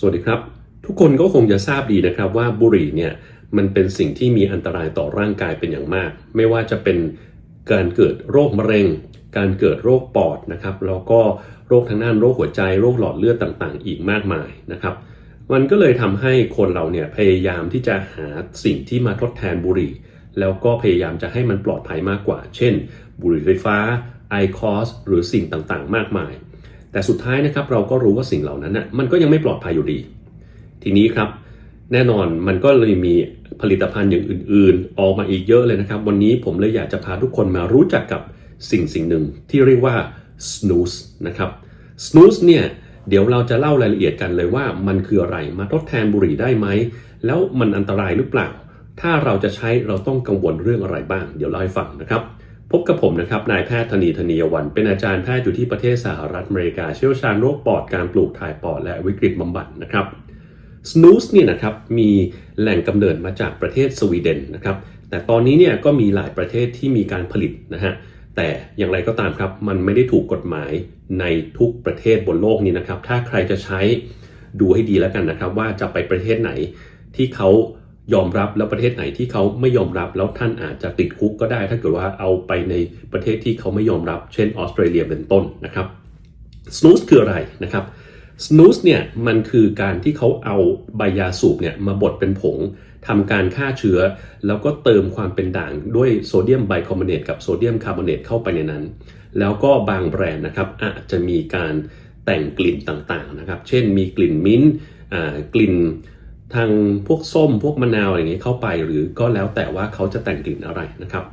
สวัสดีครับ ทุกคนก็คงจะทราบดีนะครับว่าบุหรี่เนี่ยมันเป็นสิ่งที่มีอันตรายต่อร่างกายเป็นอย่างมาก ไม่ว่าจะเป็นการเกิดโรคมะเร็ง การเกิดโรคปอดนะครับแล้วก็โรคทางด้านโรคหัวใจโรคหลอดเลือดต่างๆ อีกมากมายนะครับ มันก็เลยทำให้คนเราเนี่ยพยายามที่จะหาสิ่งที่มาทดแทนบุหรี่ แล้วก็พยายามจะให้มันปลอดภัยมากกว่า เช่น บุหรี่ไฟฟ้าไอคอสหรือสิ่งต่างๆ มากมาย แต่สุดท้ายนะครับเราก็รู้ว่าสิ่งเหล่านั้นนะมันก็ยังไม่ปลอดภัยอยู่ดี ทีนี้ครับ แน่นอนมันก็เลยมีผลิตภัณฑ์อย่างอื่น ๆ ออกมาอีกเยอะเลยนะครับ วันนี้ผมเลยอยากจะพาทุกคนมารู้จักกับสิ่งสิ่งหนึ่งที่เรียกว่า snooze นะครับ snooze เนี่ยเดี๋ยวเราจะเล่ารายละเอียดกันเลยว่ามันคืออะไรมาทดแทนบุหรี่ได้ไหม แล้วมันอันตรายหรือเปล่า ถ้าเราจะใช้เราต้องกังวลเรื่องอะไรบ้าง เดี๋ยวเล่าให้ฟังนะครับ พบกับผมนะครับ นายแพทย์ธนีธนียวัน เป็นอาจารย์แพทย์อยู่ที่ประเทศสหรัฐอเมริกา เชี่ยวชาญโรคปอด การปลูกถ่ายปอด และวิกฤตบำบัดนะครับ snooze เนี่ยนะครับ มีแหล่งกำเนิดมาจากประเทศสวีเดนนะครับ แต่ตอนนี้เนี่ยก็มีหลายประเทศที่มีการผลิตนะฮะ แต่อย่างไรก็ตามครับ มันไม่ได้ถูกกฎหมายในทุกประเทศบนโลกนี้นะครับ ถ้าใครจะใช้ดูให้ดีแล้วกันนะครับ ว่าจะไปประเทศไหนที่เขา ยอมรับแล้วประเทศไหนที่เขาไม่ยอมรับ แล้วท่านอาจจะติดคุกก็ได้ ถ้าเกิดว่าเอาไปในประเทศที่เขาไม่ยอมรับ เช่นออสเตรเลียเป็นต้นนะครับ snooze คืออะไรนะครับ snooze เนี่ยมันคือการที่เขาเอาใบยาสูบเนี่ยมาบดเป็นผงทำการฆ่าเชื้อ แล้วก็เติมความเป็นด่างด้วยโซเดียมไบคาร์บอเนตกับโซเดียมคาร์บอเนตเข้าไปในนั้น แล้วก็บางแบรนด์นะครับอาจจะมีการแต่งกลิ่นต่างๆนะครับ เช่นมีกลิ่นมิ้นท์อ่ากลิ่น ทางพวกส้มพวกมะนาวอะไรอย่างนี้เข้าไปหรือก็แล้วแต่ว่าเขาจะแต่งกลิ่นอะไรนะครับ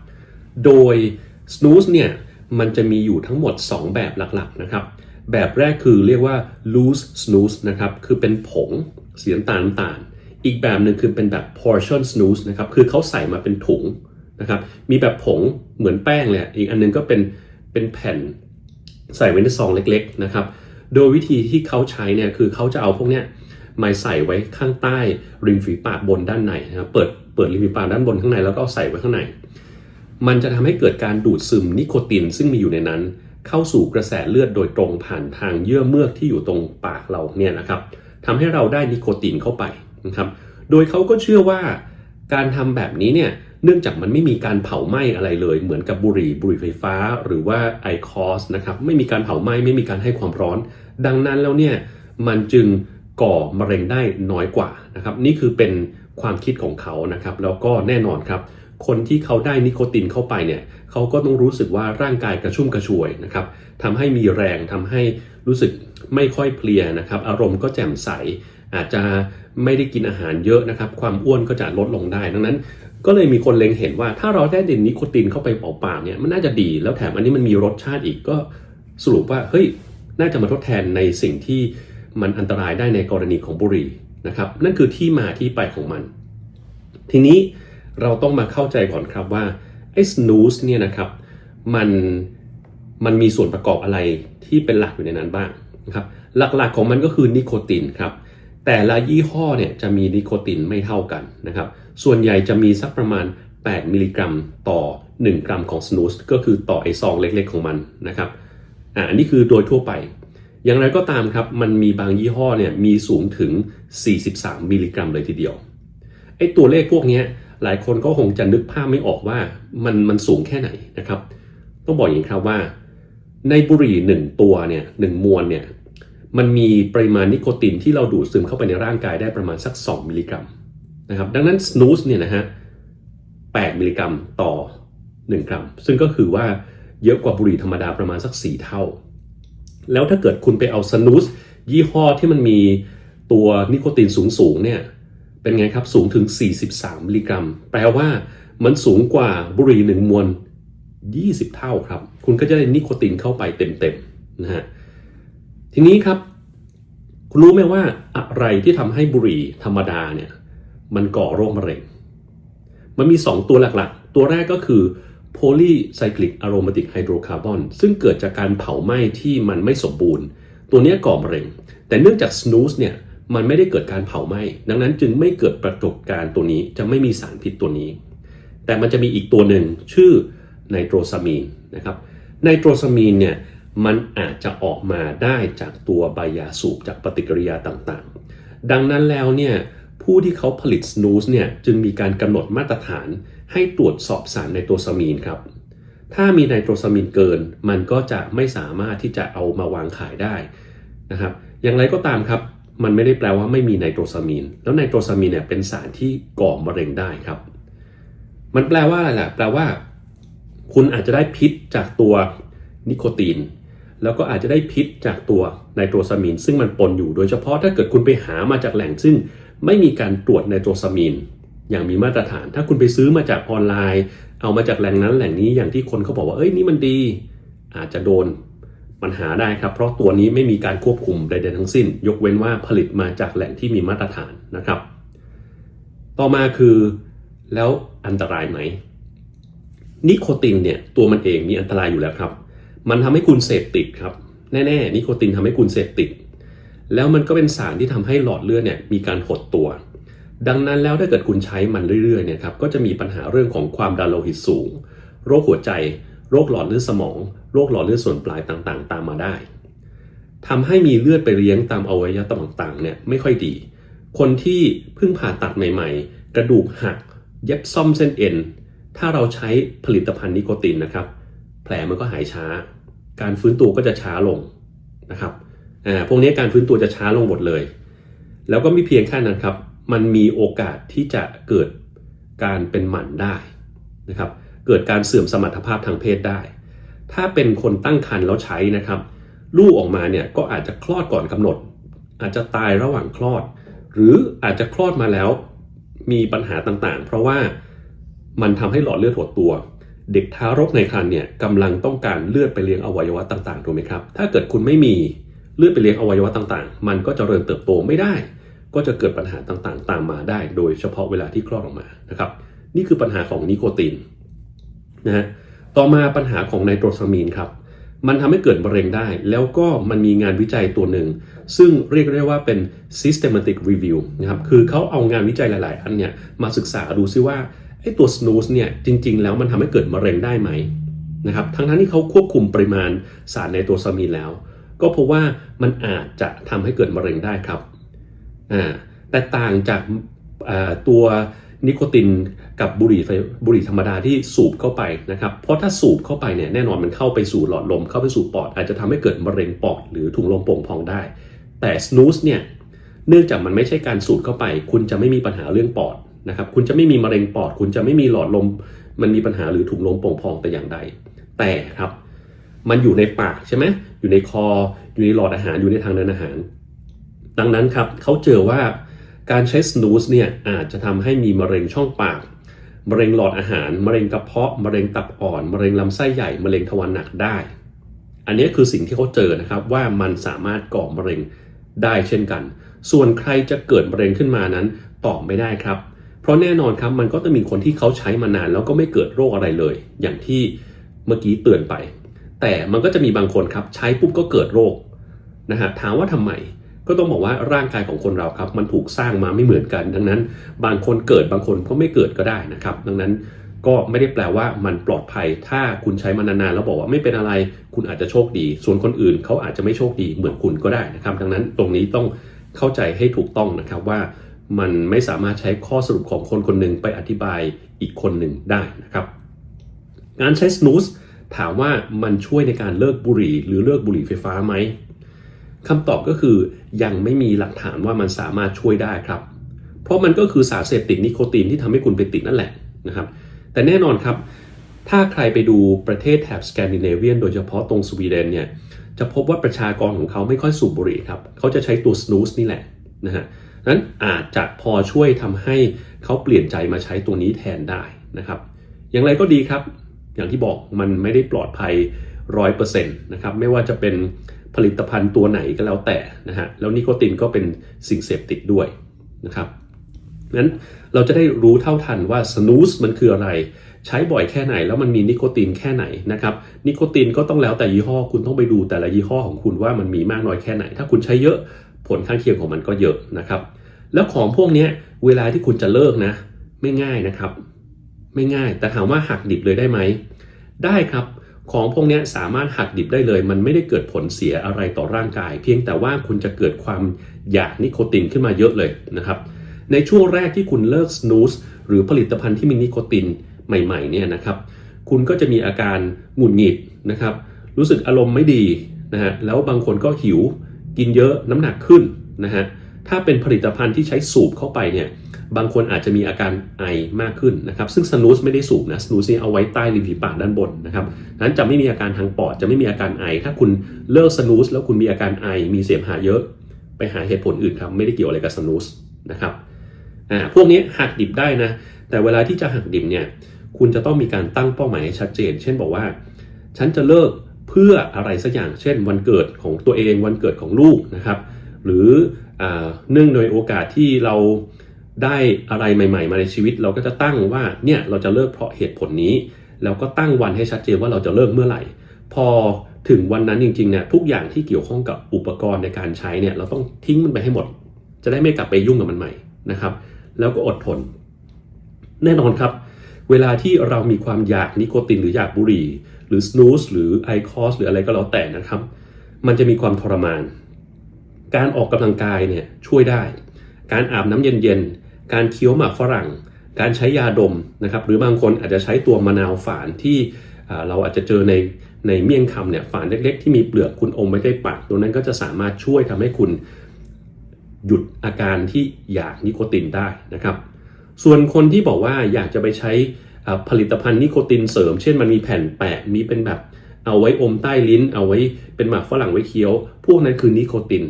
โดย snooze เนี่ยมันจะมีอยู่ทั้งหมด 2 แบบหลักๆนะครับแบบแรกคือเรียกว่า loose snooze นะครับคือเป็นผงสีน้ำตาลน้ำตาล อีกแบบหนึ่งคือเป็นแบบ portion snooze นะครับคือเขาใส่มาเป็นถุงนะครับมีแบบผงเหมือนแป้งเลยอีกอันนึงก็เป็นเป็นแผ่นใส่ไว้ในซองเล็กๆนะครับโดยวิธีที่เขาใช้เนี่ยคือเขาจะเอาพวกเนี้ย ไมาใส่ไว้ข้างใต้ริมฝีปากบนด้านในนะครับเปิดเปิดริมฝีปากด้านบนข้างในแล้วก็เอาใส่ไว้ข้างใน มันจะทำให้เกิดการดูดซึมนิโคตินซึ่งมีอยู่ในนั้น เข้าสู่กระแสเลือดโดยตรงผ่านทางเยื่อเมือกที่อยู่ตรงปากเราเนี่ยนะครับทำให้เราได้นิโคตินเข้าไปนะครับ โดยเขาก็เชื่อว่าการทำแบบนี้เนี่ยเนื่องจากมันไม่มีการเผาไหม้อะไรเลย เหมือนกับบุหรี่บุหรี่ไฟฟ้า หรือว่าไอคอสนะครับไม่มีการเผาไหม้ไม่มีการให้ความร้อน ดังนั้นแล้วเนี่ยมันจึง ก่อมะเร็งได้น้อยกว่านะครับนี่คือเป็นความคิดของเขานะครับแล้วก็แน่นอนครับ คนที่เขาได้นิโคตินเข้าไปเนี่ยเขาก็ต้องรู้สึกว่าร่างกายกระชุ่มกระชวยนะครับทำให้มีแรงทำให้รู้สึกไม่ค่อยเพลียนะครับ อารมณ์ก็แจ่มใส อาจจะไม่ได้กินอาหารเยอะนะครับ ความอ้วนก็จะลดลงได้ดังนั้น ก็เลยมีคนเล็งเห็นว่าถ้าเราได้ด่นนิโคตินเข้าไปเปล่าๆเนี่ยมันน่าจะดีแล้วแถมอันนี้มันมีรสชาติอีกก็สรุปว่าเฮ้ยน่าจะมาทดแทนในสิ่งที่ มันอันตรายได้ในกรณีของบุหรี่นะครับ นั่นคือที่มาที่ไปของมัน ทีนี้เราต้องมาเข้าใจก่อนครับว่าไอ้ snooze เนี่ยนะครับมันมันมีส่วนประกอบอะไรที่เป็นหลักอยู่ในนั้นบ้างนะครับหลักๆของมันก็คือนิโคตินครับแต่ละยี่ห้อเนี่ยจะมีนิโคตินไม่เท่ากันนะครับ ส่วนใหญ่จะมีสักประมาณ 8 มิลลิกรัมต่อ 1 กรัมของ snooze ก็คือต่อไอซองเล็กๆของมันนะครับอ่าอันนี้คือโดยทั่วไป อย่างไรก็ตามครับ มันมีบางยี่ห้อเนี่ยมีสูงถึง 43 มิลลิกรัมเลยทีเดียวไอ้ตัวเลขพวกนี้หลายคนก็คงจะนึกภาพไม่ออกว่ามันมันสูงแค่ไหนนะครับ ต้องบอกอย่างนี้ครับว่า ในบุหรี่หนึ่งตัวเนี่ยหนึ่งมวลเนี่ยมันมีปริมาณนิโคตินที่เราดูดซึมเข้าไปในร่างกายได้ประมาณสัก 2 มิลลิกรัมนะครับดังนั้น snooze เนี่ยนะฮะ8มิลลิกรัมต่อ 1 กรัม ซึ่งก็คือว่าเยอะกว่าบุหรี่ธรรมดาประมาณสัก 4 เท่า แล้วถ้าเกิดคุณไปเอา snooze ยี่ห้อที่มันมีตัวนิโคตินสูงๆเนี่ยเป็นไงครับสูงถึง 43 มิลลิกรัม แปลว่ามันสูงกว่าบุหรี่หนึ่งมวล20 เท่าครับ คุณก็จะได้นิโคตินเข้าไปเต็มๆนะฮะทีนี้ครับ คุณรู้ไหมว่าอะไรที่ทำให้บุหรี่ธรรมดาเนี่ยมันก่อโรคมะเร็ง มันมี 2 ตัวหลักๆ ตัวแรกก็คือ polycyclic aromatic hydrocarbon ซึ่งเกิดจากการเผาไหม้ที่มันไม่สมบูรณ์ ตัวนี้ก่อมะเร็ง แต่เนื่องจาก snooze เนี่ยมันไม่ได้เกิดการเผาไหม้ดังนั้นจึงไม่เกิดปรากฏการณ์ตัวนี้จะไม่มีสารพิษตัวนี้ แต่มันจะมีอีกตัวหนึ่งชื่อไนโตรซามีนนะครับไนโตรซามีนเนี่ยมันอาจจะออกมาได้จากตัวใบยาสูบจากปฏิกิริยาต่างๆ ดังนั้นแล้วเนี่ยผู้ที่เขาผลิตสโนสเนี่ยจึงมีการกำหนดมาตรฐาน ให้ตรวจสอบสารไนโตรซามีนครับ ถ้ามีไนโตรซามีนเกิน มันก็จะไม่สามารถที่จะเอามาวางขายได้นะครับ อย่างไรก็ตามครับ มันไม่ได้แปลว่าไม่มีไนโตรซามีน แล้วไนโตรซามีนเนี่ยเป็นสารที่ก่อมะเร็งได้ครับ มันแปลว่าอะไรล่ะ แปลว่า คุณอาจจะได้พิษจากตัวนิโคติน แล้วก็อาจจะได้พิษจากตัวไนโตรซามีน ซึ่งมันปนอยู่ โดยเฉพาะถ้าเกิดคุณไปหามาจากแหล่งซึ่งไม่มีการตรวจไนโตรซามีน อย่างมีมาตรฐาน ถ้าคุณไปซื้อมาจากออนไลน์ เอามาจากแหล่งนั้นแหล่งนี้อย่างที่คนเขาบอกว่าเอ้ยนี่มันดี อาจจะโดนปัญหาได้ครับ เพราะตัวนี้ไม่มีการควบคุมใดๆทั้งสิ้น ยกเว้นว่าผลิตมาจากแหล่งที่มีมาตรฐานนะครับ ต่อมาคือแล้วอันตรายไหมนิโคตินเนี่ยตัวมันเองมีอันตรายอยู่แล้วครับ มันทำให้คุณเสพติดครับ แน่ๆนิโคตินทำให้คุณเสพติด แล้วมันก็เป็นสารที่ทำให้หลอดเลือดเนี่ยมีการหดตัว ดังนั้นแล้วถ้าเกิดคุณใช้มันเรื่อยๆเนี่ยครับก็จะมีปัญหาเรื่องของความดันโลหิตสูง โรคหัวใจ โรคหลอดเลือดสมอง โรคหลอดเลือดส่วนปลายต่างๆ ตามมาได้ทำให้มีเลือดไปเลี้ยงตามอวัยวะต่างๆเนี่ยไม่ค่อยดี คนที่เพิ่งผ่าตัดใหม่ ๆ กระดูกหัก เย็บซ่อมเส้นเอ็น ถ้าเราใช้ผลิตภัณฑ์นิโคตินนะครับ แผลมันก็หายช้า การฟื้นตัวก็จะช้าลงนะครับ อ่า พวกนี้การฟื้นตัวจะช้าลงหมดเลย แล้วก็ไม่เพียงแค่นั้นครับ มันมีโอกาสที่จะเกิดการเป็นหมันได้นะครับ เกิดการเสื่อมสมรรถภาพทางเพศได้ ถ้าเป็นคนตั้งครรภ์แล้วใช้นะครับ ลูกออกมาเนี่ยก็อาจจะคลอดก่อนกำหนด อาจจะตายระหว่างคลอด หรืออาจจะคลอดมาแล้วมีปัญหาต่างๆ เพราะว่ามันทำให้หลอดเลือดหดตัว เด็กทารกในครรภ์เนี่ยกำลังต้องการเลือดไปเลี้ยงอวัยวะต่างๆถูกไหมครับ ถ้าเกิดคุณไม่มีเลือดไปเลี้ยงอวัยวะต่างๆ มันก็จเจริญเติบโตไม่ได้ ก็จะเกิดปัญหาต่างๆ ตามมาได้ โดยเฉพาะเวลาที่คลอดออกมานะครับ นี่คือปัญหาของนิโคตินนะฮะต่อมาปัญหาของไนโตรซามีนครับ มันทำให้เกิดมะเร็งได้ แล้วก็มันมีงานวิจัยตัวหนึ่ง ซึ่งเรียกได้ว่าเป็น systematic review นะครับ คือเขาเอางานวิจัยหลาย ๆ อันเนี่ยมาศึกษาดูซิว่าไอ้ตัว snooze เนี่ยจริง ๆ แล้วมันทำให้เกิดมะเร็งได้ไหมนะครับ ทั้งทั้งที่เขาควบคุมปริมาณสารไนโตรซามีนแล้ว ก็พบว่ามันอาจจะทำให้เกิดมะเร็งได้ครับ อ่าแต่ต่างจากตัวนิโคตินกับบุหรี่บุหรี่ธรรมดาที่สูบเข้าไปนะครับ เพราะถ้าสูบเข้าไปเนี่ยแน่นอนมันเข้าไปสู่หลอดลม เข้าไปสู่ปอด อาจจะทำให้เกิดมะเร็งปอดหรือถุงลมโป่งพองได้ แต่สนูสเนี่ยเนื่องจากมันไม่ใช่การสูดเข้าไป คุณจะไม่มีปัญหาเรื่องปอดนะครับ คุณจะไม่มีมะเร็งปอด คุณจะไม่มีหลอดลม มันมีปัญหาหรือถุงลมโป่งพองแต่อย่างใด แต่ครับ มันอยู่ในปากใช่ไหมอยู่ในคอ อยู่ในหลอดอาหาร อยู่ในทางเดินอาหาร ดังนั้นครับเขาเจอว่าการใช้สนูสเนี่ยอาจจะทำให้มีมะเร็งช่องปาก มะเร็งหลอดอาหาร มะเร็งกระเพาะ มะเร็งตับอ่อน มะเร็งลำไส้ใหญ่ มะเร็งทวารหนักได้ อันนี้คือสิ่งที่เขาเจอนะครับว่ามันสามารถก่อมะเร็งได้เช่นกัน ส่วนใครจะเกิดมะเร็งขึ้นมานั้นตอบไม่ได้ครับ เพราะแน่นอนครับมันก็จะมีคนที่เขาใช้มานานแล้วก็ไม่เกิดโรคอะไรเลย อย่างที่เมื่อกี้เตือนไป แต่มันก็จะมีบางคนครับใช้ปุ๊บก็เกิดโรคนะฮะถามว่าทำไม ก็ต้องบอกว่าร่างกายของคนเราครับมันถูกสร้างมาไม่เหมือนกัน ดังนั้น บางคนเกิดบางคนก็ไม่เกิดก็ได้นะครับ ดังนั้นก็ไม่ได้แปลว่ามันปลอดภัย ถ้าคุณใช้มานานๆแล้วบอกว่าไม่เป็นอะไร คุณอาจจะโชคดี ส่วนคนอื่นเขาอาจจะไม่โชคดีเหมือนคุณก็ได้นะครับ ดังนั้นตรงนี้ต้องเข้าใจให้ถูกต้องนะครับว่ามันไม่สามารถใช้ข้อสรุปของคนคนหนึ่งไปอธิบายอีกคนหนึ่งได้นะครับการใช้สนูสถามว่ามันช่วยในการเลิกบุหรี่ หรือเลิกบุหรี่ไฟฟ้าไหม คำตอบก็คือยังไม่มีหลักฐานว่ามันสามารถช่วยได้ครับ เพราะมันก็คือสารเสพติดนิโคตินที่ทำให้คุณไปติดนั่นแหละนะครับ แต่แน่นอนครับ ถ้าใครไปดูประเทศแถบสแกนดิเนเวียนโดยเฉพาะตรงสวีเดนเนี่ยจะพบว่าประชากรของเขาไม่ค่อยสูบบุหรี่ครับ เขาจะใช้ตัวสนูสนี่แหละนะฮะนั้นอาจจะพอช่วยทำให้เขาเปลี่ยนใจมาใช้ตัวนี้แทนได้นะครับ อย่างไรก็ดีครับ อย่างที่บอกมันไม่ได้ปลอดภัยร้อยเปอร์เซ็นต์นะครับ ไม่ว่าจะเป็น ผลิตภัณฑ์ตัวไหนก็แล้วแต่นะฮะแล้วนิโคตินก็เป็นสิ่งเสพติดด้วยนะครับนั้นเราจะได้รู้เท่าทันว่าสนูสมันคืออะไร ใช้บ่อยแค่ไหน แล้วมันมีนิโคตินแค่ไหนนะครับนิโคตินก็ต้องแล้วแต่ยี่ห้อคุณต้องไปดูแต่ละยี่ห้อของคุณว่ามันมีมากน้อยแค่ไหน ถ้าคุณใช้เยอะผลข้างเคียงของมันก็เยอะนะครับ แล้วของพวกนี้เวลาที่คุณจะเลิกนะ ไม่ง่ายนะครับ ไม่ง่ายแต่ถามว่าหักดิบเลยได้ไหมได้ครับ ของพวกนี้สามารถหักดิบได้เลย มันไม่ได้เกิดผลเสียอะไรต่อร่างกาย เพียงแต่ว่าคุณจะเกิดความอยากนิโคตินขึ้นมาเยอะเลยนะครับ ในช่วงแรกที่คุณเลิกสนูสหรือผลิตภัณฑ์ที่มีนิโคตินใหม่ๆเนี่ยนะครับ คุณก็จะมีอาการหงุดหงิดนะครับ รู้สึกอารมณ์ไม่ดีนะฮะแล้วบางคนก็หิวกินเยอะน้ำหนักขึ้นนะฮะ ถ้าเป็นผลิตภัณฑ์ที่ใช้สูบเข้าไปเนี่ยบางคนอาจจะมีอาการไอมากขึ้นนะครับ ซึ่งสนูสไม่ได้สูบนะสนูสนี่เอาไว้ใต้ริมฝีปากด้านบนนะครับนั้นจะไม่มีอาการทางปอดจะไม่มีอาการไอ ถ้าคุณเลิกสนูสแล้วคุณมีอาการไอมีเสมหะเยอะ ไปหาเหตุผลอื่นครับไม่ได้เกี่ยวอะไรกับสนูสนะครับอ่าพวกนี้หักดิบได้นะ แต่เวลาที่จะหักดิบเนี่ยคุณจะต้องมีการตั้งเป้าหมายให้ชัดเจน เช่นบอกว่า ฉันจะเลิกเพื่ออะไรสักอย่าง เช่น วันเกิดของตัวเองวันเกิดของลูกนะครับ หรืออเนื่องในโอกาสที่เราได้อะไรใหม่ ๆ มาในชีวิต เราก็จะตั้งว่าเนี่ยเราจะเลิกเพราะเหตุผลนี้ แล้วก็ตั้งวันให้ชัดเจนว่าเราจะเลิกเมื่อไหร่ พอถึงวันนั้นจริงๆเนี่ยทุกอย่างที่เกี่ยวข้องกับอุปกรณ์ในการใช้เนี่ยเราต้องทิ้งมันไปให้หมด จะได้ไม่กลับไปยุ่งกับมันใหม่นะครับ แล้วก็อดทน แน่นอนครับ เวลาที่เรามีความอยากนิโคตินหรืออยากบุหรี่ หรือสโนสหรือไอคอสหรืออะไรก็แล้วแต่นะครับ มันจะมีความทรมาน การออกกำลังกายเนี่ยช่วยได้ การอาบน้ำเย็นๆ การเคี้ยวหมากฝรั่ง การใช้ยาดมนะครับ หรือบางคนอาจจะใช้ตัวมะนาวฝานที่เราอาจจะเจอในในเมี่ยงคำเนี่ยฝานเล็กๆ ที่มีเปลือกคุณอมไว้ใกล้ปากตัวนั้นก็จะสามารถช่วยทำให้คุณหยุดอาการที่อยากนิโคตินได้นะครับ ส่วนคนที่บอกว่าอยากจะไปใช้ผลิตภัณฑ์นิโคตินเสริม เช่นมันมีแผ่นแปะมีเป็นแบบเอาไว้อมใต้ลิ้น เอาไว้เป็นหมากฝรั่งไว้เคี้ยว พวกนั้นคือนิโคติน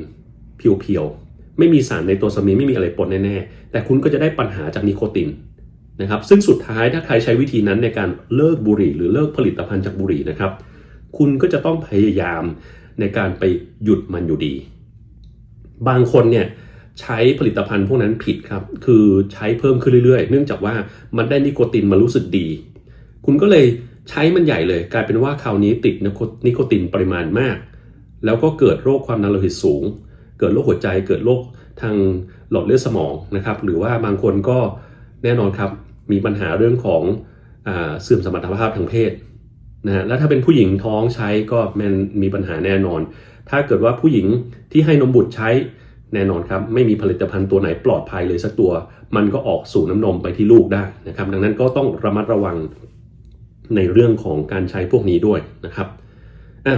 เพียวๆ ไม่มีสารในตัวสมีไม่มีอะไรปนแน่ๆ แต่คุณก็จะได้ปัญหาจากนิโคตินนะครับ ซึ่งสุดท้ายถ้าใครใช้วิธีนั้นในการเลิกบุหรี่ หรือเลิกผลิตภัณฑ์จากบุหรี่นะครับ คุณก็จะต้องพยายามในการไปหยุดมันอยู่ดี บางคนเนี่ยใช้ผลิตภัณฑ์พวกนั้นผิดครับ คือใช้เพิ่มขึ้นเรื่อยๆ เนื่องจากว่ามันได้นิโคตินมารู้สึกดี คุณก็เลยใช้มันใหญ่เลย กลายเป็นว่าคราวนี้ติดนิโคตินปริมาณมาก แล้วก็เกิดโรคความดันโลหิตสูง กิดโรคหัวใจ เกิดโรคทางหลอดเลือดสมองนะครับ หรือว่าบางคนก็แน่นอนครับมีปัญหาเรื่องของเสื่อมสมรรถภาพทางเพศนะฮะแล้วถ้าเป็นผู้หญิงท้องใช้ก็มันมีปัญหาแน่นอน ถ้าเกิดว่าผู้หญิงที่ให้นมบุตรใช้แน่นอนครับ ไม่มีผลิตภัณฑ์ตัวไหนปลอดภัยเลยสักตัว มันก็ออกสู่น้ำนมไปที่ลูกได้นะครับ ดังนั้นก็ต้องระมัดระวังในเรื่องของการใช้พวกนี้ด้วยนะครับ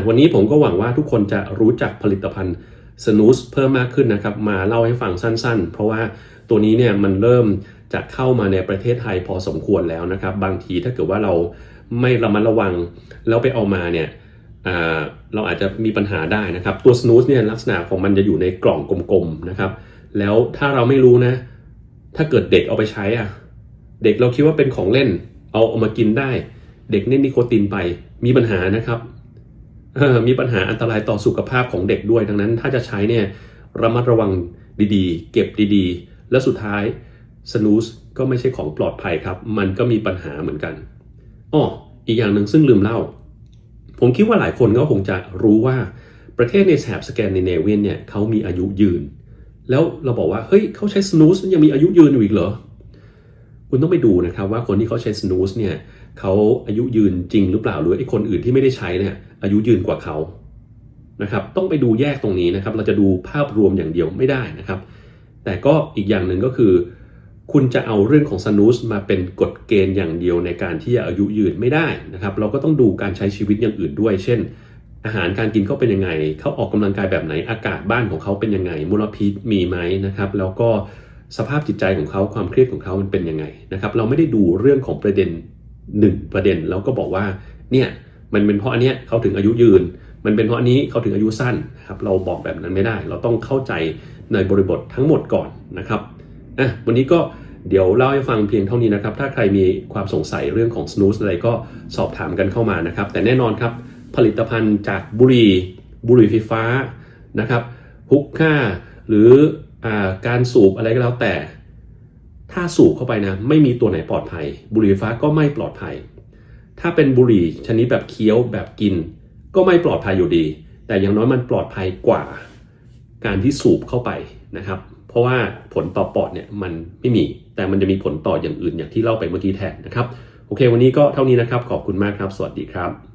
วันนี้ผมก็หวังว่าทุกคนจะรู้จักผลิตภัณฑ์ สนูสเพิ่มมากขึ้นนะครับ มาเล่าให้ฟังสั้นๆ เพราะว่าตัวนี้เนี่ยมันเริ่มจะเข้ามาในประเทศไทยพอสมควรแล้วนะครับ บางทีถ้าเกิดว่าเราไม่ระมัดระวังแล้วไปเอามาเนี่ยเราอาจจะมีปัญหาได้นะครับ ตัวสนูสเนี่ยลักษณะของมันจะอยู่ในกล่องกลมๆนะครับ แล้วถ้าเราไม่รู้นะ ถ้าเกิดเด็กเอาไปใช้อะเด็กเราคิดว่าเป็นของเล่น เอาเอามากินได้ เด็กเน้นนิโคตินไปมีปัญหานะครับ มีปัญหาอันตรายต่อสุขภาพของเด็กด้วย ดังนั้นถ้าจะใช้เนี่ยระมัดระวังดีๆ เก็บดีๆ และสุดท้ายสนูสก็ไม่ใช่ของปลอดภัยครับ มันก็มีปัญหาเหมือนกันอ้ออีกอย่างหนึ่งซึ่งลืมเล่า ผมคิดว่าหลายคนก็คงจะรู้ว่าประเทศในแถบสแกนดิเนเวียนเนี่ยเขามีอายุยืน แล้วเราบอกว่า เฮ้ยเขาใช้สนูสยังมีอายุยืนอยู่อีกเหรอ คุณต้องไปดูนะครับว่าคนที่เขาใช้สนูสเนี่ยเขาอายุยืนจริงหรือเปล่าหรือไอ้คนอื่นที่ไม่ได้ใช้เนี่ย อายุยืนกว่าเขานะครับ ต้องไปดูแยกตรงนี้นะครับ เราจะดูภาพรวมอย่างเดียวไม่ได้นะครับ แต่ก็อีกอย่างหนึ่งก็คือ คุณจะเอาเรื่องของสนูสมาเป็นกฎเกณฑ์อย่างเดียวในการที่จะอายุยืนไม่ได้นะครับ เราก็ต้องดูการใช้ชีวิตอย่างอื่นด้วย เช่น อาหารการกินเขาเป็นยังไง เขาออกกำลังกายแบบไหน อากาศบ้านของเขาเป็นยังไง มลพิษมีไหมนะครับ แล้วก็สภาพจิตใจของเขาความเครียดของเขามันเป็นยังไงนะครับ เราไม่ได้ดูเรื่องของประเด็นหนึ่งประเด็นแล้วก็บอกว่าเนี่ย มันเป็นเพราะอันเนี้ยเขาถึงอายุยืน มันเป็นเพราะอันนี้เขาถึงอายุสั้นนะครับเราบอกแบบนั้นไม่ได้ เราต้องเข้าใจในบริบททั้งหมดก่อนนะครับอะวันนี้ก็เดี๋ยวเล่าให้ฟังเพียงเท่านี้นะครับ ถ้าใครมีความสงสัยเรื่องของ snooze อะไรก็สอบถามกันเข้ามานะครับ แต่แน่นอนครับ ผลิตภัณฑ์จากบุหรี่บุหรี่ไฟฟ้านะครับฮุกค่าหรืออการสูบอะไรก็แล้วแต่ ถ้าสูบเข้าไปนะ ไม่มีตัวไหนปลอดภัย บุหรี่ไฟฟ้าก็ไม่ปลอดภัย ถ้าเป็นบุหรี่ชนิดแบบเคี้ยวแบบกิน ก็ไม่ปลอดภัยอยู่ดี แต่อย่างน้อยมันปลอดภัยกว่า การที่สูบเข้าไปนะครับ เพราะว่าผลต่อปอดเนี่ยมันไม่มี แต่มันจะมีผลต่ออย่างอื่นอย่างที่เล่าไปเมื่อกี้แทนนะครับ โอเค วันนี้ก็เท่านี้นะครับ ขอบคุณมากครับ สวัสดีครับ